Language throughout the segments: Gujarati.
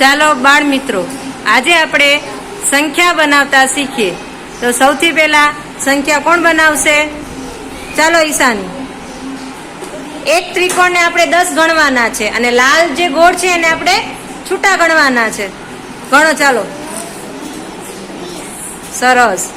ચાલો બાળ મિત્રો, આજે આપણે સંખ્યા બનાવતા શીખીએ. તો સૌથી પહેલા સંખ્યા કોણ બનાવશે? ચાલો ઈશાની. એક ત્રિકોણને આપણે દસ ગણવાના છે અને લાલ જે ગોળ છે એને આપણે છૂટા ગણવાના છે. ગણો, ચાલો. સરસ.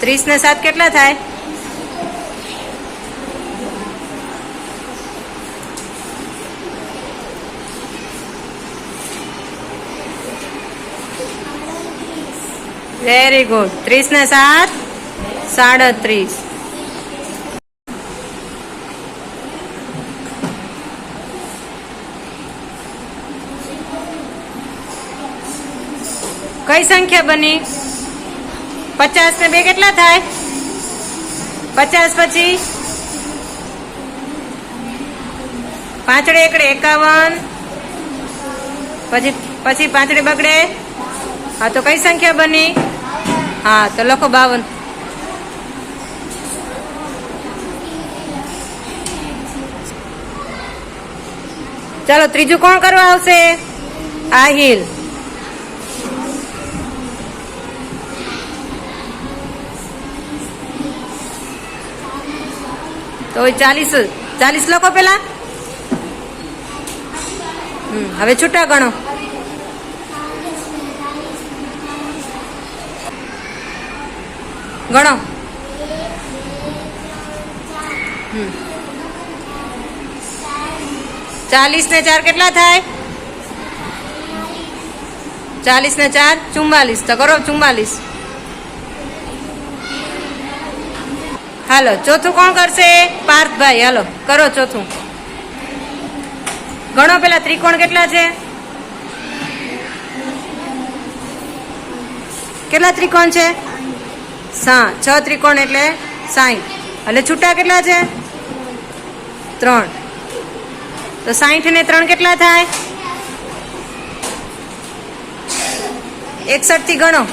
ત્રીસ ને સાત કેટલા થાય? વેરી ગુડ ત્રીસ ને સાત સાડત્રીસ. કઈ સંખ્યા બની? પચાસ ને બે કેટલા થાય? પચાસ પછી? પાંચડે એકડે એકાવન. પછી પછી પાંચડે બગડે? હા, તો કઈ સંખ્યા બની? હા, તો લખો બાવન. ચાલો, ત્રીજું કોણ કરવા આવશે? આહિલ. તો ચાલીસ ચાલીસ લોકો પેલા. હવે છૂટા ગણો. ગણો. ચાલીસ ને ચાર કેટલા થાય? ચાલીસ ને ચાર, ચુમ્માલીસ. તો કરો ચુમ્માલીસ. હાલો, ચોથું કોણ કરશે? પાર્થભાઈ, હાલો, કરો ચોથું. ગણો પેલા ત્રિકોણ કેટલા છે? કેટલા ત્રિકોણ છે? સા છ ત્રિકોણ એટલે સાઠ એટલે છૂટા કેટલા છે? ત્રણ. તો સાઠ ને ત્રણ કેટલા થાય? એકસઠથી ગણો.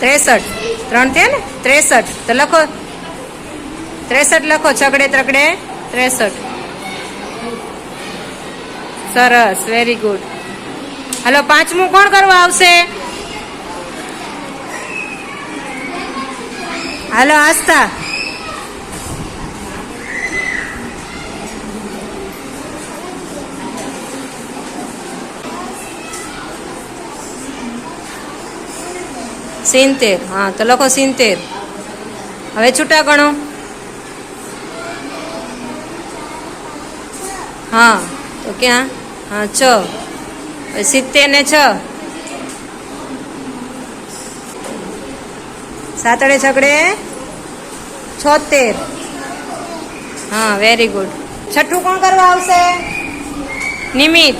ત્રેસઠ. ત્રણ થયા ને? ત્રેસઠ. તો લખો. ત્રેસઠ લખો. છગડે ત્રકડે ત્રેસઠ. સરસ. વેરી ગુડ હલો, પાંચમું કોણ કરવા આવશે? હાલો, આસ્થા. સિત્તેર. હા, તો લખો સિત્તેર. હવે છૂટા ગણો. હા, તો ક્યાં? હા, છ. સિત્તેર ને છ. સાતડે છકડે છોતેર. હા વેરી ગુડ છઠ્ઠું કોણ કરવા આવશે? નિમિત.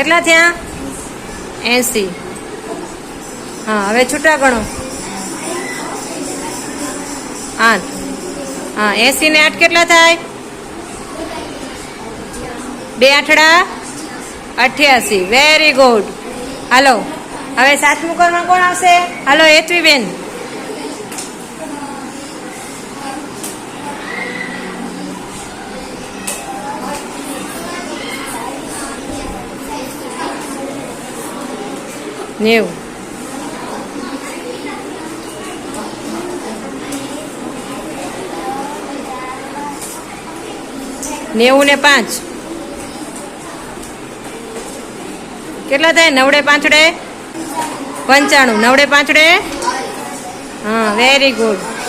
કેટલા થયા? એસી. હા, હવે છૂટા ગણો. આઠ. હા, એસી ને આઠ કેટલા થાય? બે આઠડા? અઠ્યાસી. વેરી ગુડ હાલો હવે સાતમું કરવા કોણ આવશે? હાલો હેતવીબેન નેવું. નેવું ને પાંચ. કેટલા થાય? નવડે પાંચડે? પંચાણું. નવડે પાંચડે? હા વેરી ગુડ